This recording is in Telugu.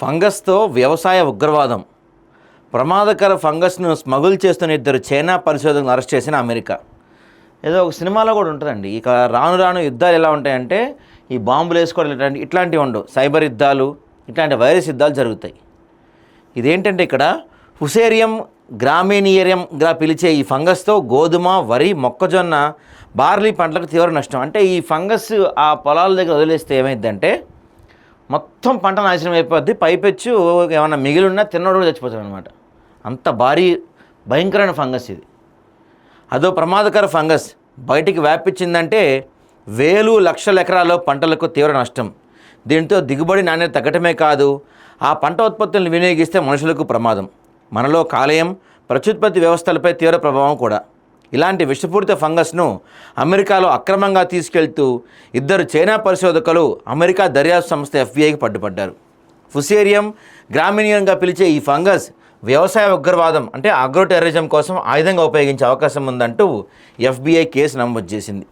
ఫంగస్తో వ్యవసాయ ఉగ్రవాదం. ప్రమాదకర ఫంగస్ను స్మగుల్ చేస్తున్న ఇద్దరు చైనా పరిశోధకులను అరెస్ట్ చేసిన అమెరికా. ఏదో ఒక సినిమాలో కూడా ఉంటుందండి. ఇక రాను రాను యుద్ధాలు ఎలా ఉంటాయంటే ఈ బాంబులు వేసుకోవడం ఇట్లాంటి ఇట్లాంటివి ఉండవు. సైబర్ యుద్ధాలు ఇట్లాంటి వైరస్ యుద్ధాలు జరుగుతాయి. ఇదేంటంటే ఇక్కడ హుసేరియం గ్రామీణీయంగా పిలిచే ఈ ఫంగస్తో గోధుమ వరి మొక్కజొన్న బార్లీ పంటలకు తీవ్ర నష్టం. అంటే ఈ ఫంగస్ ఆ పొలాల దగ్గర వదిలేస్తే ఏమైందంటే మొత్తం పంట నాశనం అయిపోద్ది పైపెచ్చు ఏమన్నా మిగిలిన్నా తిన్నోడు కూడా చచ్చిపోతాడు అనమాట అంత భారీ భయంకరమైన ఫంగస్ ఇది. అదో ప్రమాదకర ఫంగస్. బయటికి వ్యాపించిందంటే వేలు లక్షల ఎకరాల్లో పంటలకు తీవ్ర నష్టం. దీంతో దిగుబడి నాణ్యత తగ్గటమే కాదు ఆ పంట ఉత్పత్తులను వినియోగిస్తే మనుషులకు ప్రమాదం. మనలో కాలేయం ప్రత్యుత్పత్తి వ్యవస్థలపై తీవ్ర ప్రభావం కూడా. ఇలాంటి విషపూరిత ఫంగస్ను అమెరికాలో అక్రమంగా తీసుకెళ్తూ ఇద్దరు చైనా పరిశోధకులు అమెరికా దర్యాప్తు సంస్థ ఎఫ్బీఐకి పట్టుపడ్డారు ఫుసేరియం గ్రామీణీయంగా పిలిచే ఈ ఫంగస్ వ్యవసాయ ఉగ్రవాదం అంటే అగ్రో టెర్రరిజం కోసం ఆయుధంగా ఉపయోగించే అవకాశం ఉందంటూ ఎఫ్బీఐ కేసు నమోదు చేసింది.